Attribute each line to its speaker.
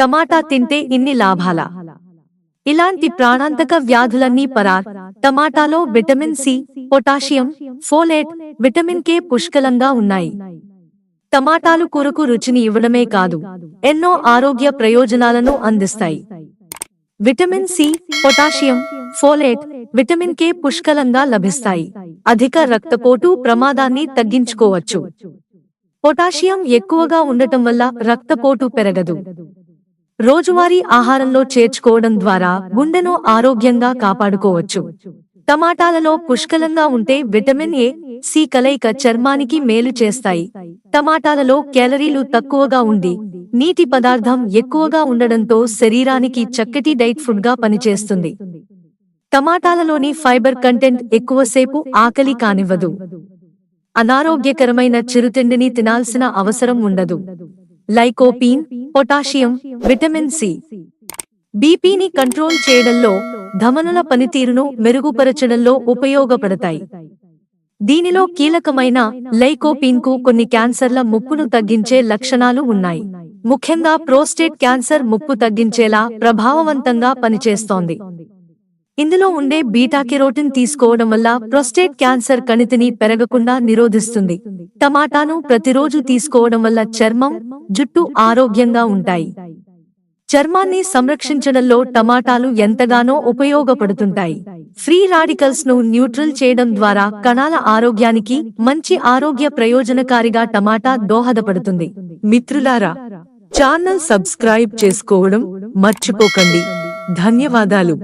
Speaker 1: టమాటా తింటే ఇన్ని లాభాల? ఇలాంటి ప్రాణాంతక వ్యాధులన్నీ పరార్ టమాటాలో vitamin C potassium folate vitamin K పుష్కలంగా ఉన్నాయి. టమాటాలు కూరకు రుచిని ఇవ్వడమే కాదు ఎన్నో ఆరోగ్య ప్రయోజనాలను అందిస్తాయి. Vitamin C potassium folate vitamin K పుష్కలంగా లభిస్తాయి. అధిక రక్తపోటు ప్రమాదాన్ని తగ్గించుకోవచ్చు. పొటాషియం ఎక్కువగా ఉండటం వల్ల రక్తపోటు పెరగదు. రోజువారీ ఆహారంలో చేర్చుకోవడం ద్వారా గుండెను ఆరోగ్యంగా కాపాడుకోవచ్చు. టమాటాలలో పుష్కలంగా ఉంటే విటమిన్ ఏ సి కలయిక చర్మానికి మేలు చేస్తాయి. టమాటాలలో క్యాలరీలు తక్కువగా ఉండి నీటి పదార్థం ఎక్కువగా ఉండడంతో శరీరానికి చక్కటి డైట్ ఫుడ్గా పనిచేస్తుంది. టమాటాలలోని ఫైబర్ కంటెంట్ ఎక్కువసేపు ఆకలి కానివ్వదు. అనారోగ్యకరమైన చిరుతిండిని తినాల్సిన అవసరం ఉండదు. Lycopene potassium vitamin C. బీపీని కంట్రోల్ చేయడంలో ధమనుల పనితీరును మెరుగుపరచడంలో ఉపయోగపడతాయి. దీనిలో కీలకమైన లైకోపీన్కు కొన్ని క్యాన్సర్ల ముప్పును తగ్గించే లక్షణాలు ఉన్నాయి. ముఖ్యంగా ప్రోస్టేట్ క్యాన్సర్ ముప్పు తగ్గించేలా ప్రభావవంతంగా పనిచేస్తోంది. ఇందులో ఉండే బీటా కెరోటిన్ తీసుకోవడం వల్ల ప్రొస్టేట్ క్యాన్సర్ కణితిని పెరగకుండా నిరోధిస్తుంది. టమాటాను ప్రతిరోజు తీసుకోవడం వల్ల చర్మం జుట్టు ఆరోగ్యంగా ఉంటాయి. చర్మాన్ని సంరక్షించడంలో టమాటాలు ఎంతగానో ఉపయోగపడుతుంటాయి. ఫ్రీ రాడికల్స్ను న్యూట్రల్ చేయడం ద్వారా కణాల ఆరోగ్యానికి మంచి ఆరోగ్య ప్రయోజనకారిగా టమాటా దోహదపడుతుంది. మిత్రులారా ఛానల్ సబ్స్క్రైబ్ చేసుకోవడం మర్చిపోకండి. ధన్యవాదాలు.